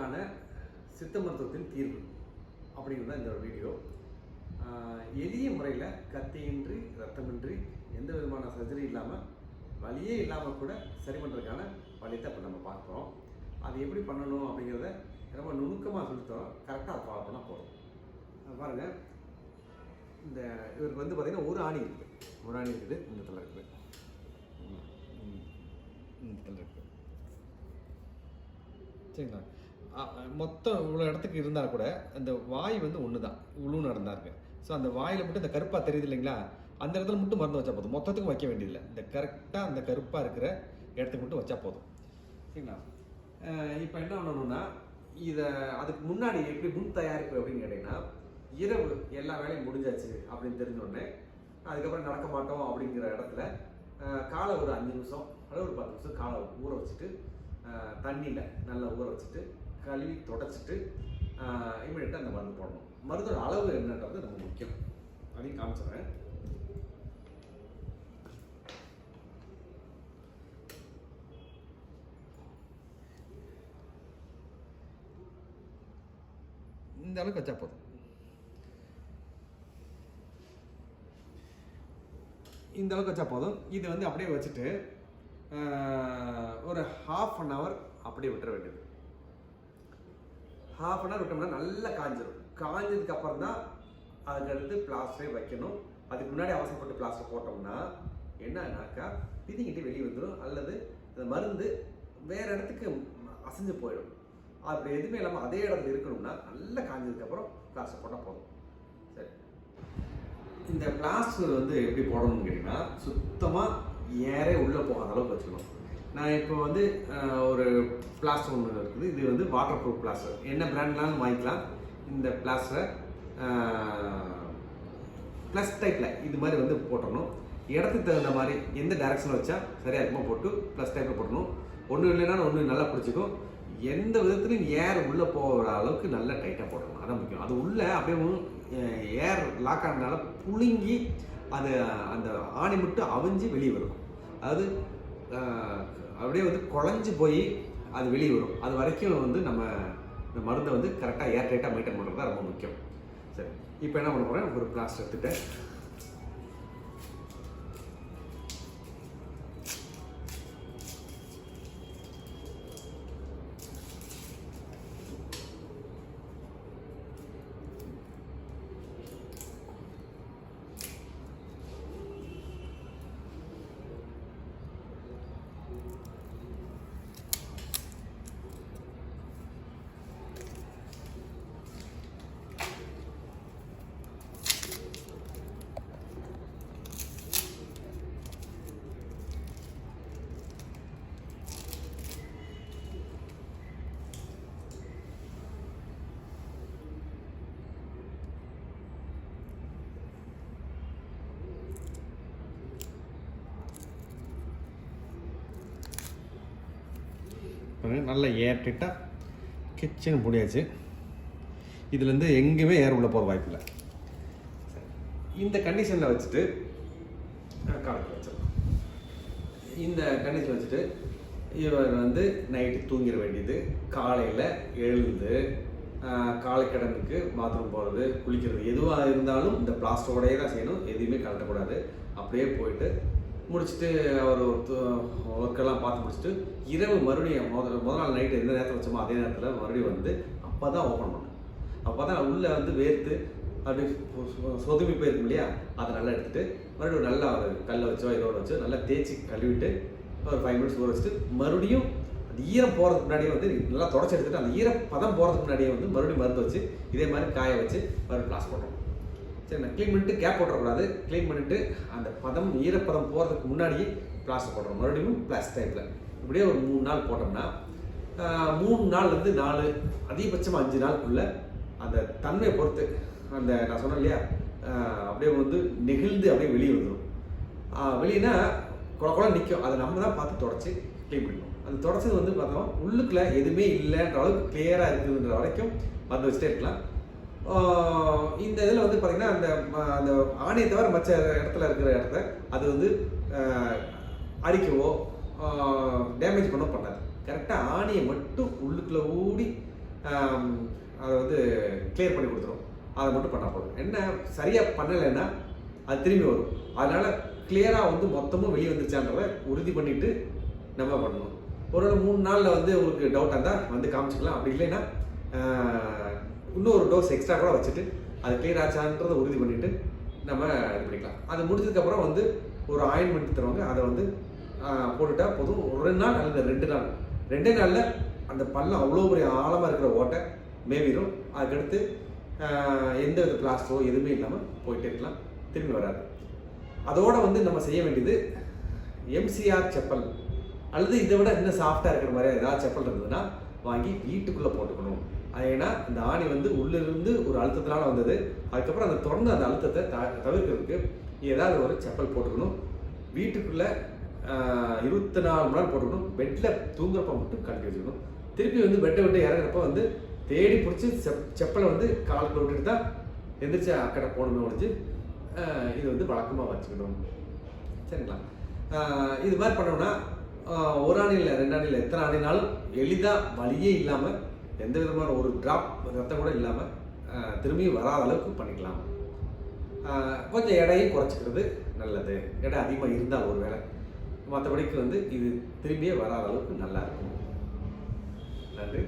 இதற்கான சித்த மருத்துவத்தின் தீர்வு அப்படிங்கிறது தான் இந்த ஒரு வீடியோ. எளிய முறையில் கத்தியின்றி ரத்தமின்றி எந்த விதமான சர்ஜரி இல்லாமல் வழியே இல்லாமல் கூட சரி பண்ணுறதுக்கான வழியத்தை இப்போ நம்ம பார்க்குறோம் அது எப்படி பண்ணணும் அப்படிங்கிறத ரொம்ப நுணுக்கமாக சொல்லித்தரோம். கரெக்டாக அதை ஃபாலோ பண்ணால் போதும். பாருங்கள் இந்த இவருக்கு வந்து பார்த்தீங்கன்னா ஒரு ஆணி இருக்குது ஒரு ஆணி இருக்குது. இந்த தலை இருக்குது. இந்த தலை இருக்குது. சரிங்களா? மொத்தம் இவ்வளோ இடத்துக்கு இருந்தால் கூட அந்த வாய் வந்து ஒன்று தான் இவ்வளோ நடந்தாருங்க ஸோ அந்த வாயில் மட்டும் இந்த கருப்பாக தெரியுது இல்லைங்களா? அந்த இடத்துல மட்டும் மருந்து வச்சா போதும். மொத்தத்துக்கும் வைக்க வேண்டியதில்லை. இந்த கரெக்டாக அந்த கருப்பாக இருக்கிற இடத்துக்கு மட்டும் வச்சா போதும். சரிங்களா? இப்போ என்ன பண்ணணும்னா இதை அதுக்கு முன்னாடி எப்படி முன் தயாரிப்பு அப்படின்னு கேட்டிங்கன்னா இரவு எல்லா வேலையும் முடிஞ்சாச்சு அப்படின்னு தெரிஞ்சோடனே அதுக்கப்புறம் நடக்க மாட்டோம் அப்படிங்கிற இடத்துல காலை ஒரு அஞ்சு நிமிஷம் அல்லது ஒரு பத்து நிமிஷம் காலை ஊற வச்சுட்டு தண்ணியில் நல்லா ஊற வச்சுட்டு கழுவி தொடச்சிட்டு இமீடியட்டாக அந்த மருந்து போடணும். மருந்தோட அளவு என்னன்றது ரொம்ப முக்கியம். அப்படின்னு காமிச்சிடுறேன். இந்த அளவுக்கு வச்சா போதும். இந்த அளவுக்கு வச்சா போதும். இது வந்து அப்படியே வச்சுட்டு ஒரு ஹாஃப் அன் ஹவர் அப்படியே விட்டுற வேண்டியது. ஹாஃப் அன் ஹவர் விட்டோம்னா நல்லா காஞ்சிடும் காஞ்சதுக்கு அப்புறம் தான் அதுக்கடுத்து பிளாஸ்டரே வைக்கணும். அதுக்கு முன்னாடி அவசரப்பட்டு பிளாஸ்டர் போட்டோம்னா என்னன்னாக்கா பிதிங்கிட்டு வெளியே வந்துடும் அல்லது அந்த மருந்து வேற இடத்துக்கு அசைஞ்சு போயிடும். அப்படி எதுவுமே இல்லாமல் அதே இடத்துல இருக்கணும்னா நல்லா காஞ்சதுக்கு அப்புறம் பிளாஸ்டர் போட்டால் போதும். சரி. இந்த பிளாஸ்டர் வந்து எப்படி போடணும்னு கேட்டிங்கன்னா சுத்தமாக ஏரே உள்ளே போகாத அளவுக்கு வச்சுக்கணும். நான் இப்போ வந்து ஒரு பிளாஸ்டர் ஒன்று இருக்குது. இது வந்து வாட்டர் ப்ரூஃப் பிளாஸ்டர் என்ன பிராண்ட்லாம் வாங்கிக்கலாம். இந்த பிளாஸ்டரை ப்ளஸ் டைப்பில் இது மாதிரி வந்து போட்டணும் இடத்துக்கு தகுந்த மாதிரி எந்த டைரக்ஷனில் வச்சா சரியாக இருக்குமோ போட்டு ப்ளஸ் டைப்பில் போடணும் ஒன்றும் இல்லைனாலும் ஒன்று நல்லா பிடிச்சிக்கும். எந்த விதத்துலையும் ஏர் உள்ளே போகிற அளவுக்கு நல்லா டைட்டாக போடணும் அதான் முக்கியம். அது உள்ளே அப்படியே ஏர் லாக் ஆனதுனால புழுங்கி அது அந்த ஆணி மட்டும் அவிஞ்சு வெளியே வரும். அதாவது அப்படியே வந்து குழஞ்சு போய் அது வெளியே வரும். அது வரைக்கும் வந்து நம்ம இந்த மருந்தை வந்து கரெக்டாக ஏர்டைட்டாக மெயின்டைன் பண்ணுறது தான் ரொம்ப முக்கியம். சரி இப்போ என்ன பண்ண போகிறேன் ஒரு பிளாஸ்டர் எடுத்துட்டேன். நல்ல ஏர் டைட்டாக கிச்சன் முடியாச்சு. இதுலேருந்து எங்கேயுமே ஏர் உள்ளே போகிற வாய்ப்பு இல்லை. இந்த கண்டிஷனில் வச்சுட்டு காலத்தில் வச்சிடலாம். இந்த கண்டிஷன் வச்சுட்டு இவர் வந்து நைட்டு தூங்கிட வேண்டியது. காலையில் எழுந்து காலை காலைக்கடனுக்கு பாத்ரூம் போகிறது குளிக்கிறது எதுவாக இருந்தாலும் இந்த பிளாஸ்டோடையே தான் செய்யணும். எதையுமே கலட்டக்கூடாது அப்படியே போயிட்டு முடிச்சுட்டு அவர் ஒர்க்கெல்லாம் பார்த்து முடிச்சுட்டு இரவு மறுபடியும் முதல் முதல் நாள் நைட்டு எந்த நேரத்தில் வச்சோமோ அதே நேரத்தில் மறுபடியும் வந்து அப்போ தான் ஓப்பன் பண்ணேன். அப்போ தான் உள்ளே வந்து வேர்த்து அப்படி சொதுமி போயிருக்கும் இல்லையா? அதை நல்லா எடுத்துகிட்டு மறுபடியும் நல்லா ஒரு கல்லை வச்சோ இதோட வச்சோ நல்லா தேய்ச்சி கழுவிட்டு ஒரு ஃபைவ் மினிட்ஸ் ஊற வச்சுட்டு மறுபடியும் அந்த ஈரம் போகிறதுக்கு முன்னாடியே வந்து நல்லா தொடச்சி எடுத்துகிட்டு அந்த ஈரப்பதம் பதம் போகிறதுக்கு முன்னாடியே வந்து மறுபடியும் மருந்து வச்சு இதே மாதிரி காய வச்சு மறுபடியும் கிளாஸ் போட்டோம். சரி நான் க்ளீன் பண்ணிட்டு கேப் போட்டுறக்கூடாது. க்ளீன் பண்ணிட்டு அந்த பதம் ஈரப்பதம் போகிறதுக்கு முன்னாடியே பிளாஸ்டர் போடுறோம் மறுபடியும் பிளாஸ்ட் டைப்பில் இப்படியே ஒரு மூணு நாள் போட்டோம்னா மூணு நாள்லேருந்து நாலு அதிகபட்சமாக அஞ்சு நாளுக்குள்ளே அந்த தன்மையை பொறுத்து அந்த நான் சொன்னேன் இல்லையா அப்படியே வந்து நெகிழ்ந்து அப்படியே வெளியே வந்துடும் வெளியேனா குழ குழ நிற்கும் அதை நம்ம தான் பார்த்து தொடச்சி க்ளீன் பண்ணணும் அந்த தொடச்சது வந்து பார்த்தோம்னா உள்ளுக்குள்ளே எதுவுமே இல்லைன்ற அளவுக்கு கிளியராக இருக்குதுன்ற வரைக்கும் மருந்து வச்சுட்டே இருக்கலாம். இந்த இதில் வந்து பார்த்தீங்கன்னா அந்த ம- அந்த ஆணையை தவிர மற்ற இடத்துல இருக்கிற இடத்த அது வந்து அடிக்கவோ டேமேஜ் பண்ணவோ பண்ணாது. கரெக்டாக ஆணையை மட்டும் உள்ளுக்குள்ளே ஊடி அதை வந்து கிளியர் பண்ணி கொடுத்துரும். அதை மட்டும் பண்ணால் போதும். என்ன சரியாக பண்ணலைன்னா அது திரும்பி வரும். அதனால் கிளியராக வந்து மொத்தமும் வெளியே வந்துருச்சான்றத உறுதி பண்ணிட்டு நம்ம பண்ணணும். ஒரு மூணு நாளில் வந்து உங்களுக்கு டவுட்டாக இருந்தால் வந்து காமிச்சிக்கலாம். அப்படி இல்லைன்னா இன்னொரு டோஸ் எக்ஸ்ட்ரா கூட வச்சுட்டு அது கிளியர் ஆச்சான்றதை உறுதி பண்ணிட்டு நம்ம இது பண்ணிக்கலாம். அது முடிஞ்சதுக்கப்புறம் வந்து ஒரு ஆயின்மெண்ட் தருவாங்க. அதை வந்து போட்டுட்டா போதும். ஒரு ரெண்டு நாள் அல்லது ரெண்டு நாள். ரெண்டே நாளில் அந்த பள்ளம் அவ்வளோ பெரிய ஆழமாக இருக்கிற ஓட்டை மேவிடும். அதுக்கடுத்து எந்த வித பிளாஸ்டோ எதுவுமே இல்லாமல் போயிட்டே இருக்கலாம். திரும்பி வராது. அதோட வந்து நம்ம செய்ய வேண்டியது எம்சிஆர் செப்பல். அல்லது இதை விட இன்னும் சாஃப்டாக இருக்கிற மாதிரி ஏதாவது செப்பல் இருந்ததுன்னா வாங்கி வீட்டுக்குள்ளே போட்டுக்கணும். ஏன்னா இந்த ஆணி வந்து உள்ளிருந்து ஒரு அழுத்தத்தினால வந்தது. அதுக்கப்புறம் அந்த திறந்த அந்த அழுத்தத்தை த தவிர்க்கிறதுக்கு ஏதாவது ஒரு செப்பல் போட்டுக்கணும். வீட்டுக்குள்ளே இருபத்தி நாலு மணி நேரம் போட்டுக்கணும். பெட்டில் தூங்குறப்ப மட்டும் கழட்டி வச்சுக்கணும். திருப்பி வந்து பெட்டை விட்டு இறங்குறப்ப வந்து தேடி பிடிச்சி செப் செப்பலை வந்து காலுக்குள்ள விட்டுட்டு தான் எந்திரிச்சு அக்கடை போகணுமே முடிஞ்சு இது வந்து வழக்கமாக வச்சுக்கணும். சரிங்களா? இது மாதிரி பண்ணோம்னா ஒரு ஆணையில் ரெண்டு ஆணையில் எத்தனை ஆணைனாலும் எளிதாக வலியே இல்லாமல் எந்த விதமான ஒரு ட்ராப் ரத்தம் கூட இல்லாமல் திரும்பி வராத அளவுக்கு பண்ணிக்கலாம். கொஞ்சம் எடையும் குறைச்சிக்கிறது நல்லது. எடை அதிகமாக இருந்தால் ஒரு வேளை மற்றபடிக்கு வந்து இது திரும்பியே வராத அளவுக்கு நல்லா இருக்கும். நன்றி.